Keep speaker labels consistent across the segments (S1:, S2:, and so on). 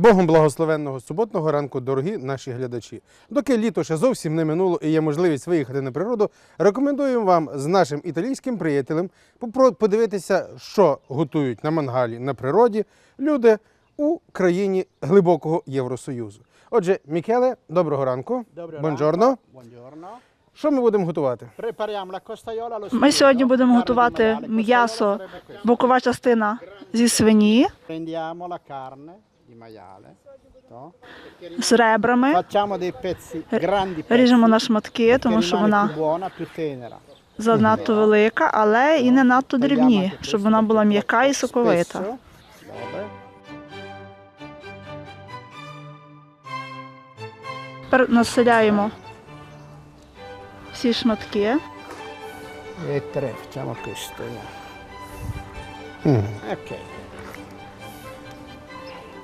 S1: Богом благословенного суботного ранку, дорогі наші глядачі. Доки літо ще зовсім не минуло і є можливість виїхати на природу, рекомендуємо вам з нашим італійським приятелем подивитися, що готують на мангалі на природі люди у країні глибокого Євросоюзу. Отже, Мікеле, доброго ранку.
S2: Доброго
S1: Бонджорно.
S2: ранку.
S1: Що ми будемо готувати?
S3: Ми сьогодні будемо готувати м'ясо, бокова частина зі свині З ребрами.
S2: Dei pezzi, pezzi.
S3: Ріжемо на шматки, тому що вона
S2: più buona, più
S3: занадто велика, але і не надто дрібні, щоб вона була м'яка і соковита.
S2: Spesso.
S3: Тепер населяємо всі шматки.
S2: E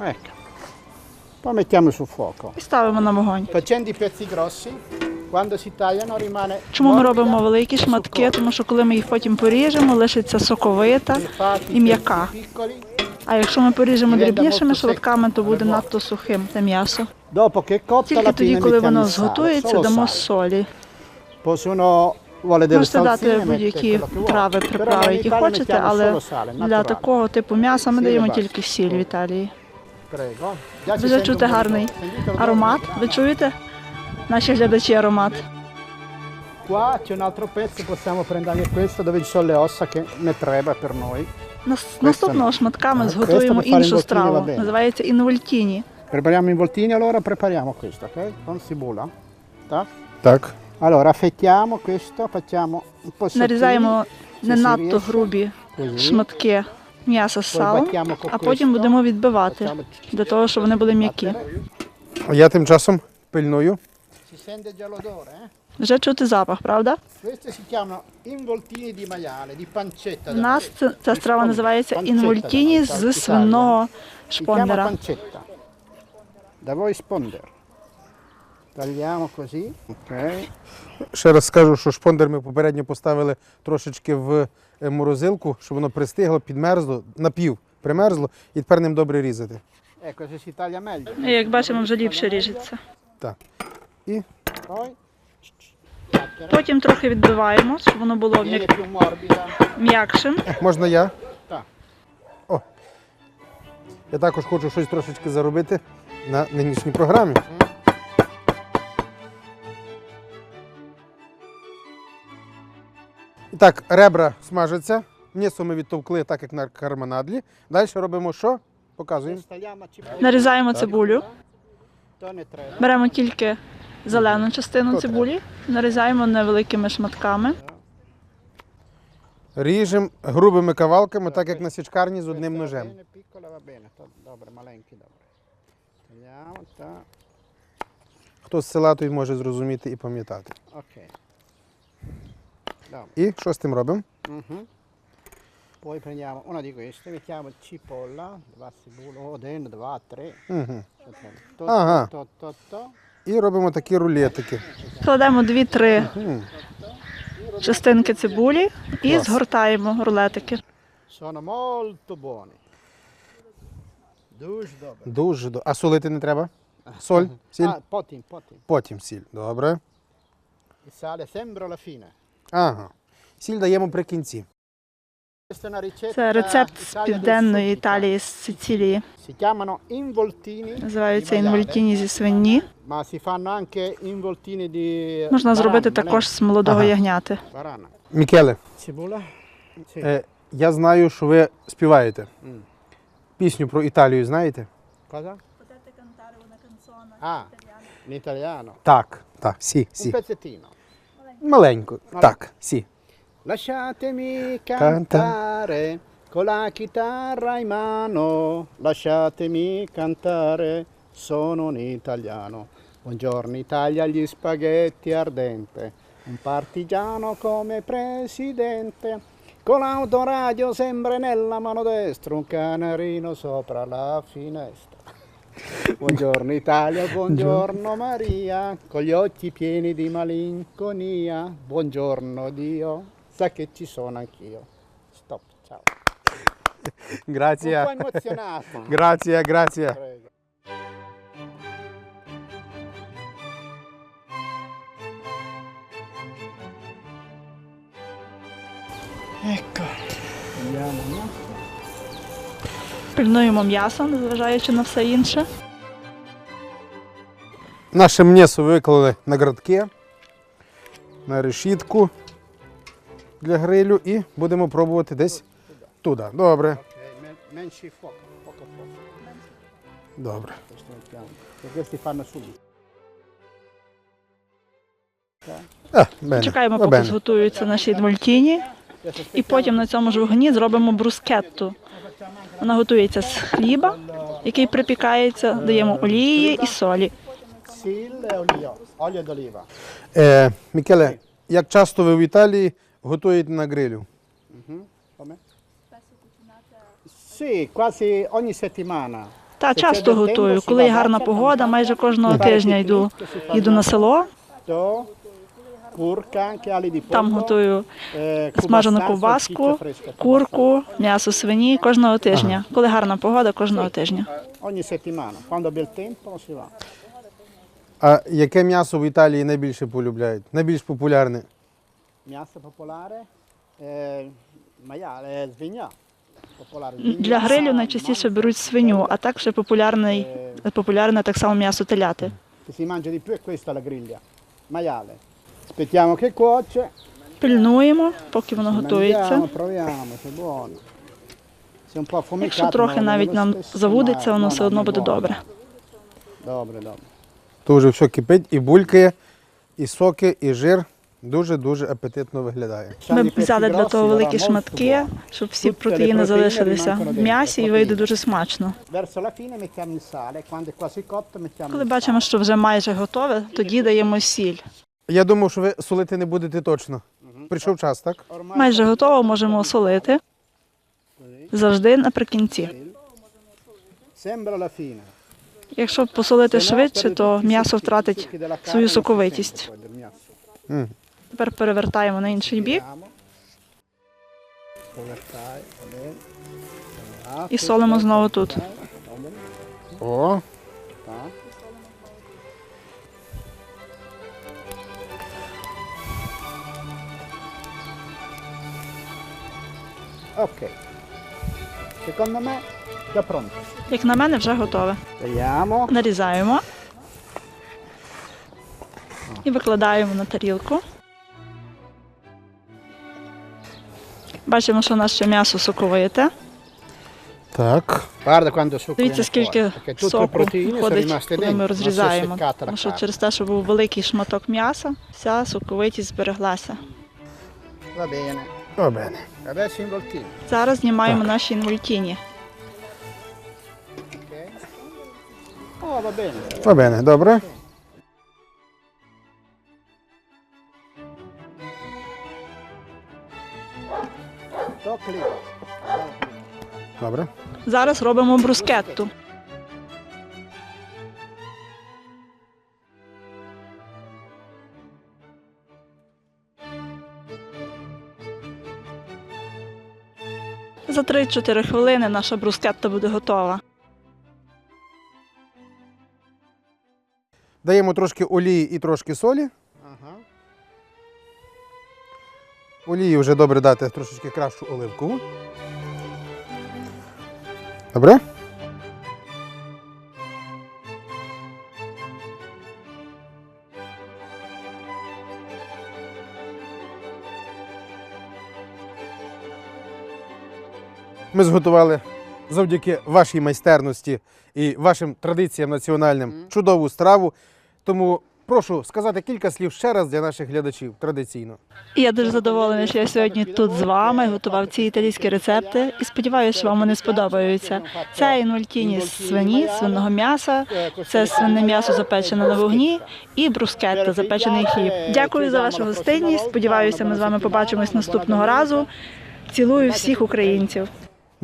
S2: Ecco. Poi mettiamo sul fuoco.
S3: І ставимо на вогонь.
S2: Facendo i pezzi grossi, quando si tagliano rimane
S3: Чому ми
S2: morbida
S3: робимо великі
S2: e
S3: шматки?
S2: succosa.
S3: Тому що коли ми їх потім поріжемо, лишиться соковита
S2: і
S3: і м'яка.
S2: pezzi piccoli,
S3: А якщо ми поріжемо дрібнішими шматками, то буде надто сухим це м'ясо.
S2: dopo che è cotto
S3: Тільки
S2: alla
S3: тоді,
S2: fine
S3: коли
S2: mettiamo
S3: воно
S2: il sale,
S3: зготується,
S2: solo
S3: дамо
S2: sale.
S3: солі.
S2: Vuole delle
S3: Можете дати
S2: mette
S3: будь-які
S2: quello che vuole.
S3: трави,
S2: Però
S3: приправи,
S2: noi in
S3: які
S2: Italia
S3: хочете,
S2: mettiamo
S3: але
S2: solo sale,
S3: для
S2: naturale.
S3: такого типу м'яса ми
S2: Сіль
S3: даємо
S2: бачите.
S3: тільки сіль в Італії.
S2: Sente
S3: чути гарний аромат. Ви чуєте? Наші глядачі аромат.
S2: Qua c'è un altro pezzo, possiamo prendere anche questo dove ci sono le ossa che ne treba per noi.
S3: Наступного шматка ми зготуємо іншу страву. Називається інвольтіні.
S2: Prepariamo i voltini, allora prepariamo questo, ok? Con cibola. Tac.
S1: Так.
S2: Allora affettiamo questo, facciamo un po' sottili,
S3: Нарізаємо не надто грубі шматки м'яса з салом, а потім будемо відбивати для того, щоб вони були м'які.
S1: А я тим часом пильную.
S2: Eh?
S3: Вже чути запах, правда? У нас це, ця страва називається інвольтіні з свиного
S2: Italia. Si chiama
S3: шпондера.
S2: Tagliamo così, ok?
S1: Ще раз скажу, що шпондер ми попередньо поставили трошечки в е, морозилку, щоб воно пристигло, підмерзло, напів примерзло, і тепер ним добре різати.
S2: Ecco, se si taglia meglio.
S3: Як бачимо, вже ліпше ріжеться.
S1: Так. І
S3: Потім трохи відбиваємо, щоб воно було м'якшим.
S1: можна я?
S2: Так.
S1: О. Я також хочу щось трошечки заробити на нинішній програмі. Так, ребра смажаться. М'ясо ми відтовкли, так як на карманадлі. Далі робимо що? Показуємо.
S3: Нарізаємо цибулю. Беремо тільки зелену частину цибулі, нарізаємо невеликими шматками.
S1: Ріжемо грубими кавалками, так як на січкарні з одним ножем. Хто з села, той може зрозуміти і пам'ятати.
S2: Ok. Dobre.
S1: І що з тим робимо?
S2: Mhm. Poi prendiamo una di queste, mettiamo cipolla, dva cipolla, один, два, три.
S1: Угу.
S2: To,
S1: Ага.
S2: to, to, to.
S1: І робимо такі рулетики.
S3: Кладемо 2-3 частинки цибулі і
S1: Клас.
S3: згортаємо рулетики.
S2: Sono molto buoni. Дуже добре.
S1: Дуже до. А солити не треба? Соль, сіль.
S2: Ah, потім, потім.
S1: Потім сіль. Добре.
S2: Il sale sempre alla fine.
S1: Ага. Сіль даємо при кінці.
S3: Це рецепт з південної Італії, з Сицилії. Називаються інвольтіні зі свині. Можна зробити також з молодого
S1: Ага.
S3: ягняти.
S1: Мікеле, е, я знаю, що ви співаєте. Пісню про Італію знаєте?
S2: Ah, in italiano.
S1: Так. Так, сі,
S2: Un
S1: сі.
S2: pezzettino.
S1: Маленько. Так, сі.
S2: Lasciatemi cantare con la chitarra in mano. Lasciatemi cantare, sono un italiano. Buongiorno Italia, gli spaghetti ardente. Un partigiano come presidente. Con l'autoradio sempre nella mano destra, un canarino sopra la finestra. Buongiorno Italia, buongiorno Maria, con gli occhi pieni di malinconia. Buongiorno Dio, sa che ci sono anch'io. Stop, ciao. Grazie. Un po' emozionato. grazie, grazie.
S3: Пильнуємо м'ясо, незважаючи на все інше.
S1: Наше м'ясо виклали на градки, на решітку для грилю і будемо пробувати десь туди. Добре.
S2: Menci fuoco.
S1: Добре. А, бене.
S3: Чекаємо, поки зготуються наші двольтіні. І потім на цьому ж вогні зробимо брускетту. Вона готується з хліба, який припікається, даємо олії і солі.
S1: Е, Мікеле, як часто ви в Італії готуєте на грилю?
S3: Та часто готую. Коли є гарна погода, майже кожного тижня йду. Їду на село, там готую
S2: eh,
S3: смажену ковбаску, курку, м'ясо свині кожного тижня. Коли гарна погода, кожного тижня.
S2: Ogni settimana, quando abbia tempo si va.
S1: А яке м'ясо в Італії найбільше полюбляють? Найбільш популярне?
S2: Maiale, eh, svigna. Popolare, svigna.
S3: Для грилю найчастіше беруть свиню, а так ще популярне так само м'ясо теляти.
S2: Che Aspettiamo che cuoce,
S3: Пильнуємо, поки воно готується.
S2: mangiamo, proviamo, se è buono. Se un po' affumicato,
S3: Якщо трохи
S2: ma
S3: навіть нам
S2: stesso
S3: завудиться, воно
S2: No,
S3: все
S2: no,
S3: одно
S2: è
S3: буде
S2: buono.
S3: добре.
S2: Добре, добре.
S1: Вже все кипить і булькає, і соки, і жир. Дуже-дуже апетитно виглядає.
S3: Ми взяли для того великі шматки, щоб всі протеїни залишилися в м'ясі і вийде дуже смачно.
S2: Verso la fine mettiamo il sale, quando è quasi cotto mettiamo
S3: Коли
S2: il
S3: бачимо, що вже майже готове, тоді даємо сіль.
S1: Я думав, що ви солити не будете точно. Прийшов час, так?
S3: Майже готово, можемо осолити. Завжди наприкінці. Якщо посолити швидше, то м'ясо втратить свою соковитість. Тепер перевертаємо на інший бік і солимо знову тут.
S1: О,
S2: Ok, secondo me già pronto.
S3: Як на мене, вже готове.
S2: Vediamo.
S3: Нарізаємо і викладаємо на тарілку. Бачимо, що наше м'ясо соковите.
S1: так.
S2: Guarda quando succo
S3: Дивіться, скільки соку входить, коли ми розрізаємо. Тому що через те, що був великий шматок м'яса, вся соковитість збереглася.
S2: Va bene.
S1: О, бене.
S2: Adesso involtino.
S3: Зараз знімаємо
S1: Так.
S3: наші інвольтіні.
S2: Oh, va bene.
S1: Бене, добре.
S2: Tocca lì.
S1: Добре.
S3: Зараз робимо брускетту. За 3-4 хвилини наша брускетта буде готова.
S1: Даємо трошки олії і трошки солі.
S2: Ага.
S1: Олії вже добре дати трошечки кращу оливкову. Добре? Ми зготували завдяки вашій майстерності і вашим традиціям національним чудову страву. Тому прошу сказати кілька слів ще раз для наших глядачів традиційно.
S3: І я дуже задоволена, що я сьогодні тут з вами готував ці італійські рецепти і сподіваюся, що вам вони сподобаються. Це інвольтіні з свині, свиного м'яса, це свине м'ясо запечене на вогні і брускетта, запечений хліб. Дякую за вашу гостинність. Сподіваюся, ми з вами побачимось наступного разу. Цілую всіх українців.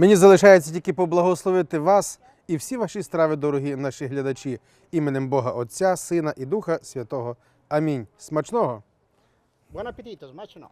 S1: Мені залишається тільки поблагословити вас і всі ваші страви, дорогі наші глядачі, іменем Бога Отця, Сина і Духа Святого. Амінь. Смачного!
S2: Buon appetito, no.